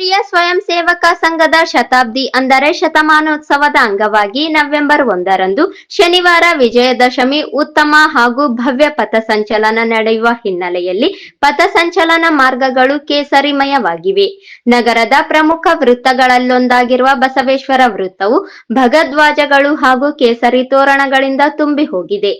ರಾಷ್ಟ್ರೀಯ ಸ್ವಯಂ ಸೇವಕ ಸಂಘದ ಶತಾಬ್ದಿ ಅಂದರೆ ಶತಮಾನೋತ್ಸವದ ಅಂಗವಾಗಿ ನವೆಂಬರ್ ಒಂದರಂದು ಶನಿವಾರ ವಿಜಯದಶಮಿ ಉತ್ತಮ ಹಾಗೂ ಭವ್ಯ ಪಥಸಂಚಲನ ನಡೆಯುವ ಹಿನ್ನೆಲೆಯಲ್ಲಿ ಪಥಸಂಚಲನ ಮಾರ್ಗಗಳು ಕೇಸರಿಮಯವಾಗಿವೆ. ನಗರದ ಪ್ರಮುಖ ವೃತ್ತಗಳಲ್ಲೊಂದಾಗಿರುವ ಬಸವೇಶ್ವರ ವೃತ್ತವು ಭಗದ್ವಾಜಗಳು ಹಾಗೂ ಕೇಸರಿ ತೋರಣಗಳಿಂದ ತುಂಬಿ ಹೋಗಿದೆ.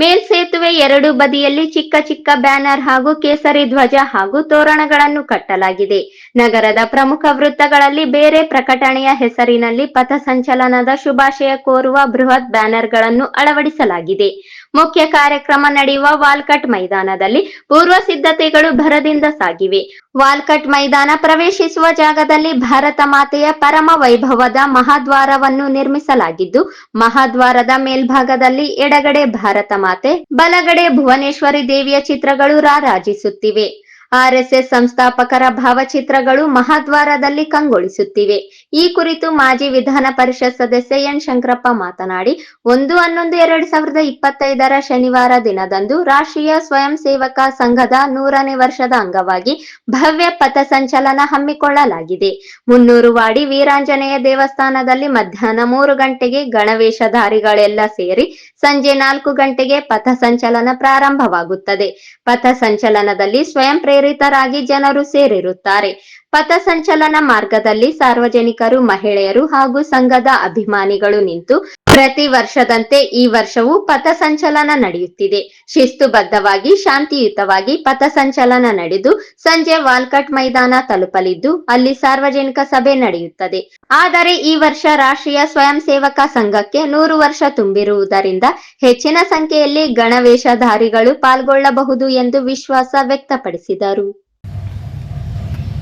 ಮೇಲ್ಸೇತುವೆ ಎರಡು ಬದಿಯಲ್ಲಿ ಚಿಕ್ಕ ಚಿಕ್ಕ ಬ್ಯಾನರ್ ಹಾಗೂ ಕೇಸರಿ ಧ್ವಜ ಹಾಗೂ ತೋರಣಗಳನ್ನು ಕಟ್ಟಲಾಗಿದೆ. ನಗರದ ಪ್ರಮುಖ ವೃತ್ತಗಳಲ್ಲಿ ಬೇರೆ ಪ್ರಕಟಣೆಯ ಹೆಸರಿನಲ್ಲಿ ಪಥಸಂಚಲನದ ಶುಭಾಶಯ ಕೋರುವ ಬೃಹತ್ ಬ್ಯಾನರ್ಗಳನ್ನು ಅಳವಡಿಸಲಾಗಿದೆ. ಮುಖ್ಯ ಕಾರ್ಯಕ್ರಮ ನಡೆಯುವ ವಾಲ್ಕಟ್ ಮೈದಾನದಲ್ಲಿ ಪೂರ್ವ ಸಿದ್ಧತೆಗಳು ಭರದಿಂದ ಸಾಗಿವೆ. ವಾಲ್ಕಟ್ ಮೈದಾನ ಪ್ರವೇಶಿಸುವ ಜಾಗದಲ್ಲಿ ಭಾರತ ಮಾತೆಯ ಪರಮ ವೈಭವದ ಮಹಾದ್ವಾರವನ್ನು ನಿರ್ಮಿಸಲಾಗಿದ್ದು, ಮಹಾದ್ವಾರದ ಮೇಲ್ಭಾಗದಲ್ಲಿ ಎಡಗಡೆ ಭಾರತ ಮಾತೆ, ಬಲಗಡೆ ಭುವನೇಶ್ವರಿ ದೇವಿಯ ಚಿತ್ರಗಳು ರಾರಾಜಿಸುತ್ತಿವೆ. ಆರ್ಎಸ್ಎಸ್ ಸಂಸ್ಥಾಪಕರ ಭಾವಚಿತ್ರಗಳು ಮಹಾದ್ವಾರದಲ್ಲಿ ಕಂಗೊಳಿಸುತ್ತಿವೆ. ಈ ಕುರಿತು ಮಾಜಿ ವಿಧಾನ ಪರಿಷತ್ ಸದಸ್ಯ ಎನ್. ಶಂಕರಪ್ಪ ಮಾತನಾಡಿ, ಒಂದು ಹನ್ನೊಂದು ಎರಡ್ ಸಾವಿರದ ಇಪ್ಪತ್ತೈದರ ಶನಿವಾರ ದಿನದಂದು ರಾಷ್ಟ್ರೀಯ ಸ್ವಯಂ ಸೇವಕ ಸಂಘದ ನೂರನೇ ವರ್ಷದ ಅಂಗವಾಗಿ ಭವ್ಯ ಪಥಸಂಚಲನ ಹಮ್ಮಿಕೊಳ್ಳಲಾಗಿದೆ. ಮುನ್ನೂರು ವಾಡಿ ವೀರಾಂಜನೇಯ ದೇವಸ್ಥಾನದಲ್ಲಿ ಮಧ್ಯಾಹ್ನ ಮೂರು ಗಂಟೆಗೆ ಗಣವೇಶಧಾರಿಗಳೆಲ್ಲ ಸೇರಿ ಸಂಜೆ ನಾಲ್ಕು ಗಂಟೆಗೆ ಪಥಸಂಚಲನ ಪ್ರಾರಂಭವಾಗುತ್ತದೆ. ಪಥಸಂಚಲನದಲ್ಲಿ ಸ್ವಯಂ ಪ್ರೇರಿತರಾಗಿ ಜನರು ಸೇರಿರುತ್ತಾರೆ. ಪಥಸಂಚಲನ ಮಾರ್ಗದಲ್ಲಿ ಸಾರ್ವಜನಿಕರು, ಮಹಿಳೆಯರು ಹಾಗೂ ಸಂಘದ ಅಭಿಮಾನಿಗಳು ನಿಂತು ಪ್ರತಿ ವರ್ಷದಂತೆ ಈ ವರ್ಷವೂ ಪಥಸಂಚಲನ ನಡೆಯುತ್ತಿದೆ. ಶಿಸ್ತುಬದ್ಧವಾಗಿ, ಶಾಂತಿಯುತವಾಗಿ ಪಥಸಂಚಲನ ನಡೆದು ಸಂಜೆ ವಾಲ್ಕಟ್ ಮೈದಾನ ತಲುಪಲಿದ್ದು ಅಲ್ಲಿ ಸಾರ್ವಜನಿಕ ಸಭೆ ನಡೆಯುತ್ತದೆ. ಆದರೆ ಈ ವರ್ಷ ರಾಷ್ಟ್ರೀಯ ಸ್ವಯಂ ಸೇವಕ ಸಂಘಕ್ಕೆ ನೂರು ವರ್ಷ ತುಂಬಿರುವುದರಿಂದ ಹೆಚ್ಚಿನ ಸಂಖ್ಯೆಯಲ್ಲಿ ಗಣವೇಷಧಾರಿಗಳು ಪಾಲ್ಗೊಳ್ಳಬಹುದು ಎಂದು ವಿಶ್ವಾಸ ವ್ಯಕ್ತಪಡಿಸಿದರು.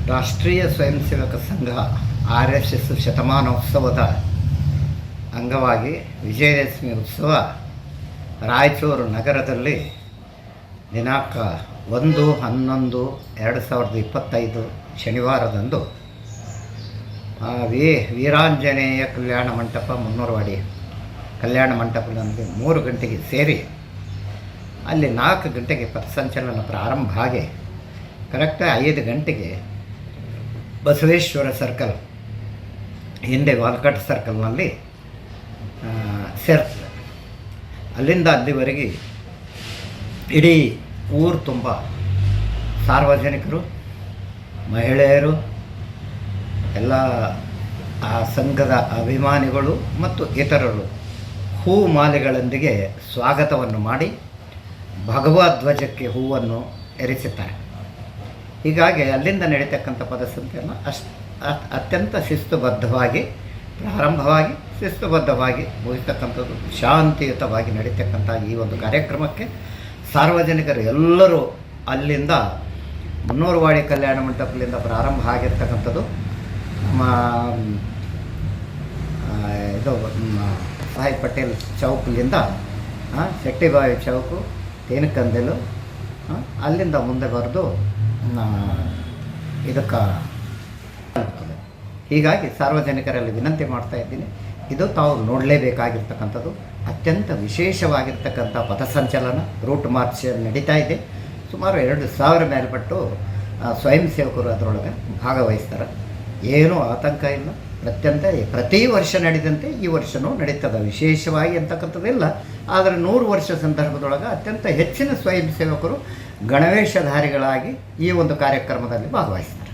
ರಾಷ್ಟ್ರೀಯ ಸ್ವಯಂ ಸೇವಕ ಸಂಘ ಆರ್ ಎಸ್ ಎಸ್ ಶತಮಾನೋತ್ಸವದ ಅಂಗವಾಗಿ ವಿಜಯದಶಮಿ ಉತ್ಸವ ರಾಯಚೂರು ನಗರದಲ್ಲಿ ದಿನಾಂಕ ಒಂದು ಹನ್ನೊಂದು ಎರಡು ಸಾವಿರದ ಇಪ್ಪತ್ತೈದು ಶನಿವಾರದಂದು ವೀ ವೀರಾಂಜನೇಯ ಕಲ್ಯಾಣ ಮಂಟಪ ಮುನ್ನೂರವಾಡಿ ಕಲ್ಯಾಣ ಮಂಟಪದಲ್ಲಿ ಮೂರು ಗಂಟೆಗೆ ಸೇರಿ ಅಲ್ಲಿ ನಾಲ್ಕು ಗಂಟೆಗೆ ಪಥಸಂಚಲನ ಪ್ರಾರಂಭ ಆಗಿ ಕರೆಕ್ಟಾಗಿ ಐದು ಗಂಟೆಗೆ ಬಸವೇಶ್ವರ ಸರ್ಕಲ್ ಹಿಂದೆ ವಾಲ್ಕಟ್ ಸರ್ಕಲ್ನಲ್ಲಿ ಸೇರ್ತದೆ. ಅಲ್ಲಿಂದ ಅಲ್ಲಿವರೆಗೆ ಇಡೀ ಊರು ತುಂಬ ಸಾರ್ವಜನಿಕರು, ಮಹಿಳೆಯರು, ಎಲ್ಲ ಆ ಸಂಘದ ಅಭಿಮಾನಿಗಳು ಮತ್ತು ಇತರರು ಹೂ ಮಾಲೆಗಳೊಂದಿಗೆ ಸ್ವಾಗತವನ್ನು ಮಾಡಿ ಭಗವಧ್ವಜಕ್ಕೆ ಹೂವನ್ನು ಎರಚುತ್ತಾರೆ ಹೀಗಾಗಿ ಅಲ್ಲಿಂದ ನಡೀತಕ್ಕಂಥ ಪದಸಂತೆಯನ್ನು ಅಷ್ಟು ಅತ್ಯಂತ ಶಿಸ್ತುಬದ್ಧವಾಗಿ, ಪ್ರಾರಂಭವಾಗಿ, ಶಿಸ್ತುಬದ್ಧವಾಗಿ ಮುಗಿತಕ್ಕಂಥದ್ದು ಶಾಂತಿಯುತವಾಗಿ ನಡೀತಕ್ಕಂಥ ಈ ಒಂದು ಕಾರ್ಯಕ್ರಮಕ್ಕೆ ಸಾರ್ವಜನಿಕರು ಎಲ್ಲರೂ ಅಲ್ಲಿಂದ ಮುನ್ನೂರುವಾಡಿ ಕಲ್ಯಾಣ ಮಂಟಪದಿಂದ ಪ್ರಾರಂಭ ಆಗಿರ್ತಕ್ಕಂಥದ್ದು. ನಮ್ಮ ಇದು ಸಾಯಿ ಪಟೇಲ್ ಚೌಕ್ಲಿಂದ ಶೆಟ್ಟಿಬಾವಿ ಚೌಕು, ತೇನಕಂದೆಲು ಅಲ್ಲಿಂದ ಮುಂದೆ ಬರೆದು ಇದಕ್ಕೆ. ಹೀಗಾಗಿ ಸಾರ್ವಜನಿಕರಲ್ಲಿ ವಿನಂತಿ ಮಾಡ್ತಾ ಇದ್ದೀನಿ. ಇದು ತಾವು ನೋಡಲೇಬೇಕಾಗಿರ್ತಕ್ಕಂಥದ್ದು. ಅತ್ಯಂತ ವಿಶೇಷವಾಗಿರ್ತಕ್ಕಂಥ ಪಥಸಂಚಲನ, ರೂಟ್ ಮಾರ್ಚ್ ನಡೀತಾ ಇದೆ. ಸುಮಾರು ಎರಡು ಸಾವಿರ ಮೇಲ್ಪಟ್ಟು ಸ್ವಯಂ ಸೇವಕರು ಅದರೊಳಗೆ ಭಾಗವಹಿಸ್ತಾರೆ. ಏನೂ ಆತಂಕ ಇಲ್ಲ. ಅತ್ಯಂತ ಪ್ರತಿ ವರ್ಷ ನಡೆದಂತೆ ಈ ವರ್ಷವೂ ನಡೀತದೆ. ವಿಶೇಷವಾಗಿ ಅಂತಕ್ಕಂಥದ್ದಿಲ್ಲ. ಆದರೆ ನೂರು ವರ್ಷ ಸಂದರ್ಭದೊಳಗೆ ಅತ್ಯಂತ ಹೆಚ್ಚಿನ ಸ್ವಯಂ ಸೇವಕರು ಗಣವೇಶಧಾರಿಗಳಾಗಿ ಈ ಒಂದು ಕಾರ್ಯಕ್ರಮದಲ್ಲಿ ಭಾಗವಹಿಸ್ತಾರೆ.